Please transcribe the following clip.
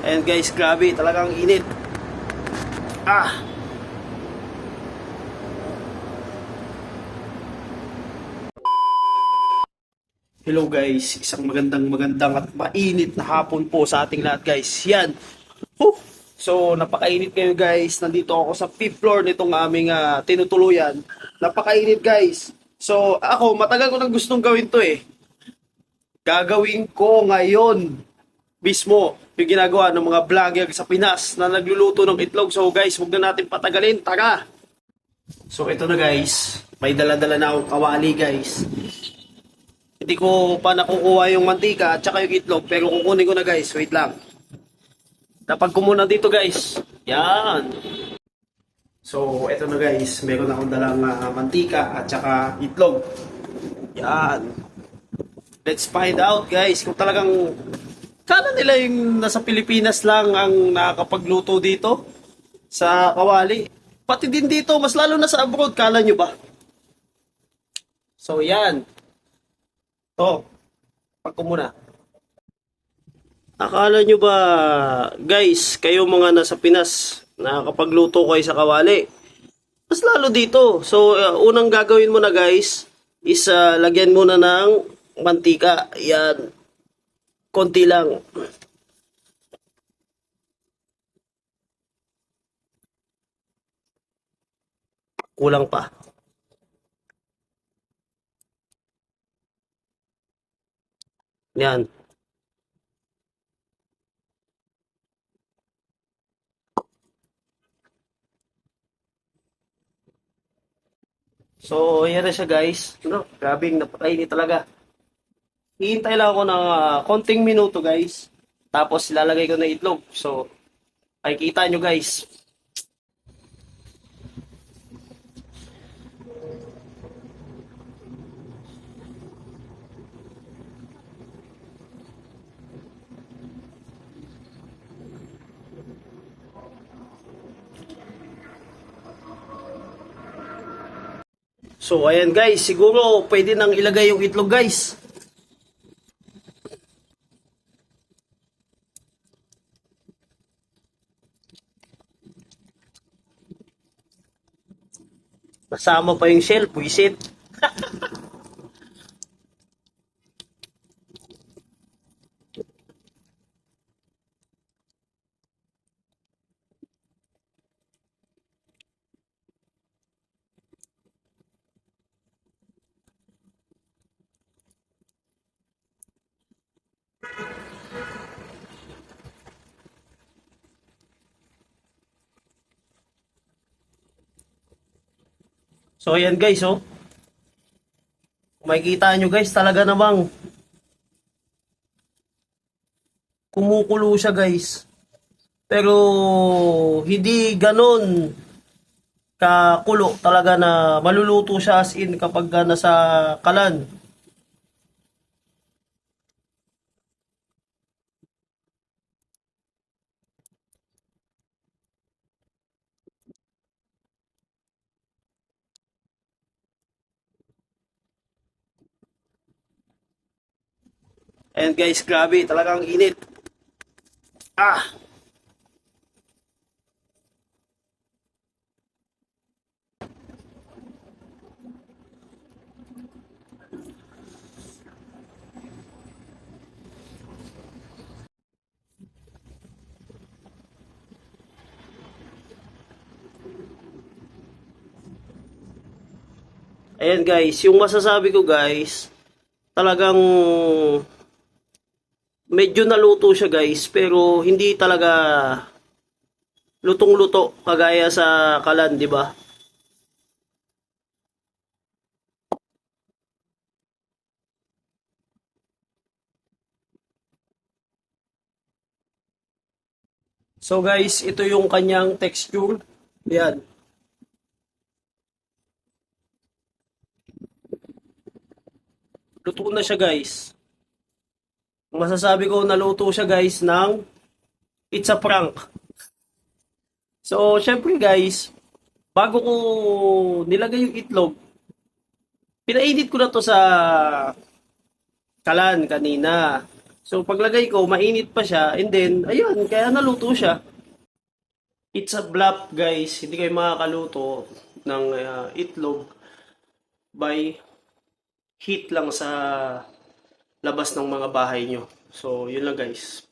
And guys, grabe, talagang init. Ah! Hello guys, isang magandang magandang at mainit na hapon po sa ating lahat guys. Yan. Huh. So, napakainit ngayon guys. Nandito ako sa fifth floor nitong aming ah, tinutuluyan. Napakainit guys. So, ako, matagal ko nang gustong gawin to eh. Gagawin ko ngayon mismo yung ginagawa ng mga vlogger sa Pinas na nagluluto ng itlog. So guys, huwag na natin patagalin. Tara! So ito na guys. May dala-dala na akong kawali guys. Hindi ko pa nakukuha yung mantika at saka yung itlog pero kukunin ko na guys. Wait lang. Tapag ko muna dito guys. Yan. So ito na guys. Meron akong dalang ah, mantika at saka itlog. Yan. Let's find out guys kung talagang Kala nila yung nasa Pilipinas lang ang nakakapagluto dito sa kawali. Pati din dito, mas lalo na sa abroad, kala nyo ba? So yan. To. Pag muna. Akala nyo ba, guys, kayo mga nasa Pinas, nakakapagluto kayo sa kawali? Mas lalo dito. So, uh, unang gagawin mo na guys, is uh, lagyan muna ng mantika. Yan konti lang. Kulang pa. Yan. So, yan na siya guys. No, grabing napakainit talaga. Hihintay lang ako ng ah, konting minuto guys. Tapos ilalagay ko na itlog. So, ay kita nyo guys. So, ayan guys. Siguro pwede nang ilagay yung itlog guys. Kasama pa yung shell, puisit. So ayan guys, oh. Kung makikita nyo guys, talaga namang kumukulo siya guys. Pero hindi ganon kakulo talaga na maluluto siya as in kapag ka nasa kalan. And guys, grabe, talagang init. Ah! Ayan guys, yung masasabi ko guys, talagang medyo naluto siya guys, pero hindi talaga lutong-luto kagaya sa kalan, di ba? So guys, ito yung kanyang texture. Yan. Luto na siya guys. Masasabi ko naluto siya guys ng it's a prank. So, syempre guys, bago ko nilagay yung itlog, pinainit ko na to sa kalan kanina. So paglagay ko, mainit pa siya and then ayun, kaya naluto siya. It's a bluff guys, hindi kayo makakaluto ng ah, itlog by heat lang sa labas ng mga bahay nyo. So yun lang guys.